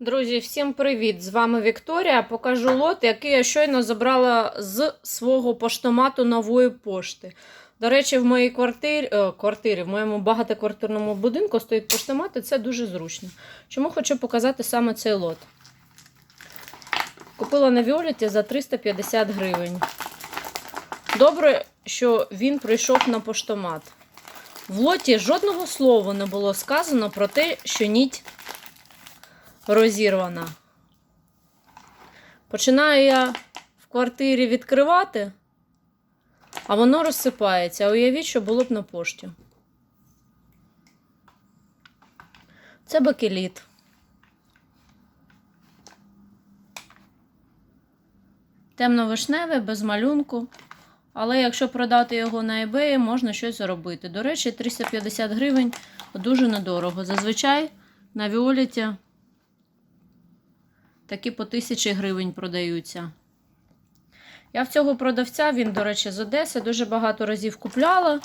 Друзі, всім привіт! З вами Вікторія. Покажу лот, який я щойно забрала з свого поштомату нової пошти. До речі, в моїй квартирі, е, квартирі, в моєму багатоквартирному будинку стоїть поштомат, і це дуже зручно. Чому хочу показати саме цей лот? Купила на Віоліті за 350 гривень. Добре, що він прийшов на поштомат. В лоті жодного слова не було сказано про те, що ніть розірвана. Починаю я в квартирі відкривати, а воно розсипається. Уявіть, що було б на пошті. Це бакеліт. Темно-вишневе, без малюнку. Але якщо продати його на eBay, можна щось заробити. До речі, 350 гривень дуже недорого. Зазвичай на Віоліті такі по 1000 гривень продаються. Я в цього продавця, він, до речі, з Одеси, дуже багато разів купляла.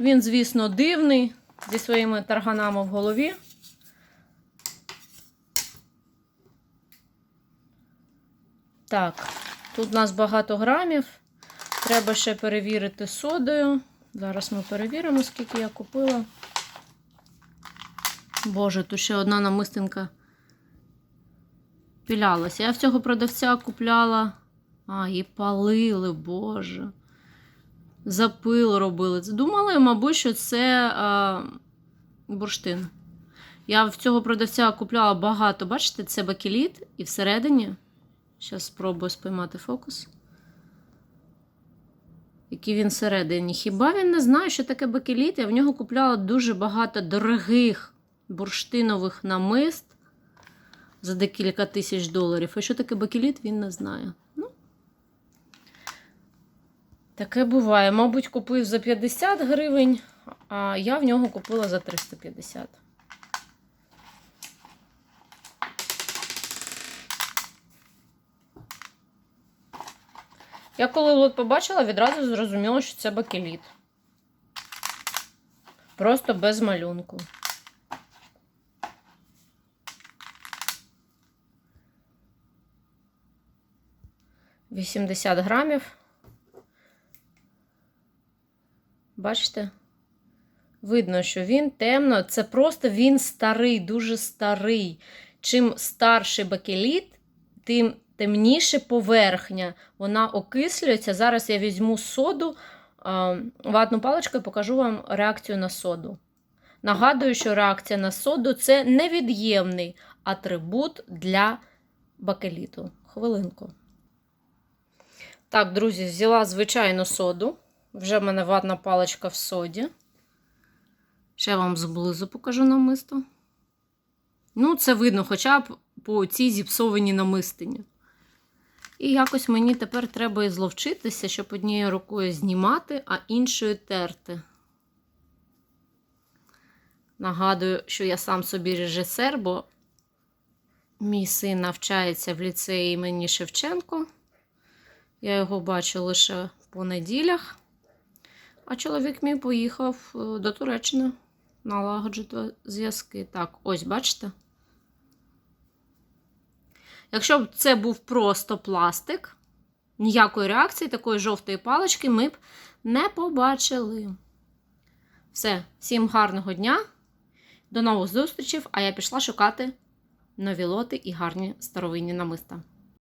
Він, звісно, дивний зі своїми тарганами в голові. Так, тут у нас багато грамів. Треба ще перевірити содою. Зараз ми перевіримо, скільки я купила. Боже, тут ще одна намистинка пілялася. Я в цього продавця купляла. А, її палили, боже. Запил робили. Думали, мабуть, що це а, бурштин. Я в цього продавця купляла багато, бачите, це бакеліт, і всередині. Зараз спробую спіймати фокус. Який він всередині. Хіба він не знає, що таке бакеліт? Я в нього купляла дуже багато дорогих бурштинових намист за декілька тисяч доларів. А що таке бакеліт, він не знає. Ну, Таке буває. Мабуть, купив за 50 гривень, а я в нього купила за 350. Я коли лот побачила, відразу зрозуміла, що це бакеліт. Просто без малюнку. Вісімдесят грамів. Бачите? Видно, що він темно. Це просто він старий, дуже старий. Чим старший бакеліт, тим темніше поверхня. Вона окислюється. Зараз я візьму соду, ватну паличку і покажу вам реакцію на соду. Нагадую, що реакція на соду це невід'ємний атрибут для бакеліту. Хвилинку. Так, друзі, взяла звичайну соду. Вже в мене ватна паличка в соді. Ще вам зблизу покажу намисто. Ну, це видно, хоча б по цій зіпсованій намистині. І якось мені тепер треба і зловчитися, щоб однією рукою знімати, а іншою терти. Нагадую, що я сам собі режисер, бо мій син навчається в ліцеї імені Шевченко. Я його бачу лише по неділях. А чоловік мій поїхав до Туреччини налагоджувати зв'язки. Так, ось, бачите? Якщо б це був просто пластик, ніякої реакції, такої жовтої палички ми б не побачили. Все, всім гарного дня, до нових зустрічей, а я пішла шукати нові лоти і гарні старовинні намиста.